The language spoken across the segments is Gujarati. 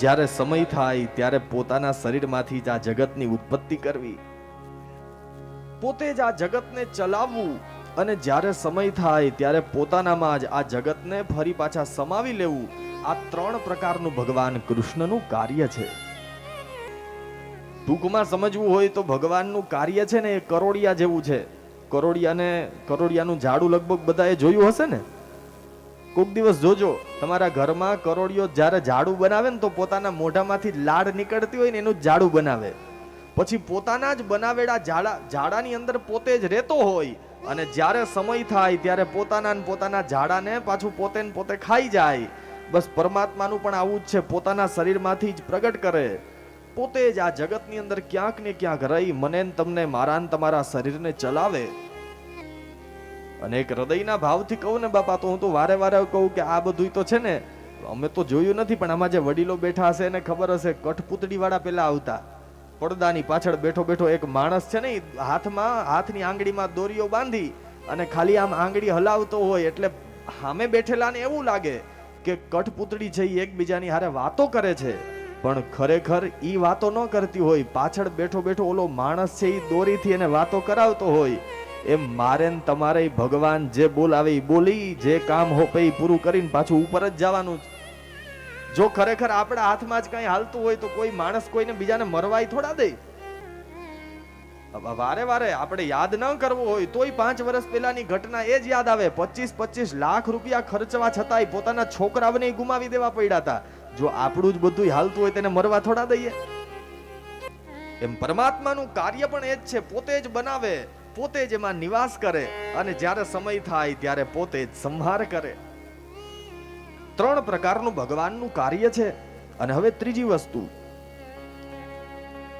જ્યારે સમય થાય ત્યારે પોતાના શરીરમાંથી જ આ જગતની ઉત્પત્તિ કરવી. પોતે જ આ જગતને ચલાવવું અને જ્યારે સમય થાય ત્યારે પોતાનામાં જ આ જગતને ફરી પાછા સમાવી લેવું, આ ત્રણ પ્રકારનું ભગવાન કૃષ્ણનું કાર્ય છે. ટૂંકમાં સમજવું હોય તો ભગવાનનું કાર્ય છે ને એ કરોડિયા જેવું છે. કરોડિયાને, કરોડિયાનું ઝાડું લગભગ બધાએ જોયું હશે ને? કોક દિવસ જોજો, તમારા ઘરમાં કરોડિયો જ્યારે ઝાડુ બનાવે ને તો પોતાના મોઢામાંથી લાડ નીકળતી હોય ને એનું ઝાડુ બનાવે. પછી પોતાના જ બનાવેલા ઝાડા, ઝાડાની અંદર પોતે જ રહેતો હોય અને જ્યારે સમય થાય ત્યારે પોતાના ને પોતાના ઝાડાને પાછું પોતે પોતે ખાઈ જાય. બસ પરમાત્માનું પણ આવું જ છે, પોતાના શરીરમાંથી જ પ્રગટ કરે. પોતે જ આ જગતની અંદર ક્યાંક ને ક્યાંક રહી, મને તમને, મારા તમારા શરીરને ચલાવે. અને એક હૃદયના ભાવથી કહું ને બાપા, તો હું તો વારે વારે કહું કે આ બધું તો છે ને, અમે તો જોયું નથી, પણ આમાં જે વડીલો બેઠા હશે એને ખબર હશે કઠપૂતળી વાળા પેલા આવતા. પડદાની પાછળ બેઠો બેઠો એક માણસ છે ને હાથમાં, હાથની આંગળીમાં દોરીઓ બાંધી અને ખાલી આમ આંગળી હલાવતો હોય એટલે સામે બેઠેલાને એવું લાગે કે કઠપૂતળી છે એ એકબીજાની હારે વાતો કરે છે. પણ ખરેખર એ વાતો ન કરતી હોય, પાછળ બેઠો બેઠો ઓલો માણસ છે એ દોરીથી એને વાતો કરાવતો હોય. એમ મારે ને તમારે ભગવાન જે બોલાવે બોલી, જે કામ હોપે ઈ પૂરું કરીને પાછું ઉપર જ જવાનું છે. જો ખરેખર આપણા હાથમાં જ કઈ હાલતું હોય તો કોઈ માણસ કોઈને બીજાને મરવાય થોડા દે. વારે વારે આપણે યાદ ન કરવું હોય તોય પાંચ વર્ષ પહેલાની ઘટના એ જ યાદ આવે. પચીસ પચીસ લાખ રૂપિયા ખર્ચવા છતાંય પોતાના છોકરાઓને ગુમાવી દેવા પડ્યા હતા જો આપણું જ બધું હાલતું હોય તેને મરવા થોડા દઈએ. એમ પરમાત્માનું કાર્ય પણ એ જ છે, પોતે જ બનાવે. પોતે જ એમાં નિવાસ કરે અને જ્યારે સમય થાય ત્યારે પોતે જ સંહાર કરે. ત્રણ પ્રકારનું ભગવાનનું કાર્ય છે અને હવે ત્રીજી વસ્તુ.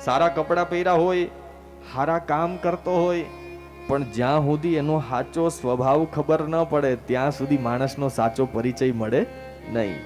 સારા કપડાં પહેર્યા હોય સારા કામ કરતો હોય, પણ જ્યાં સુધી એનો સાચો સ્વભાવ ખબર ન પડે, ત્યાં સુધી માણસનો સાચો પરિચય મળે નહીં.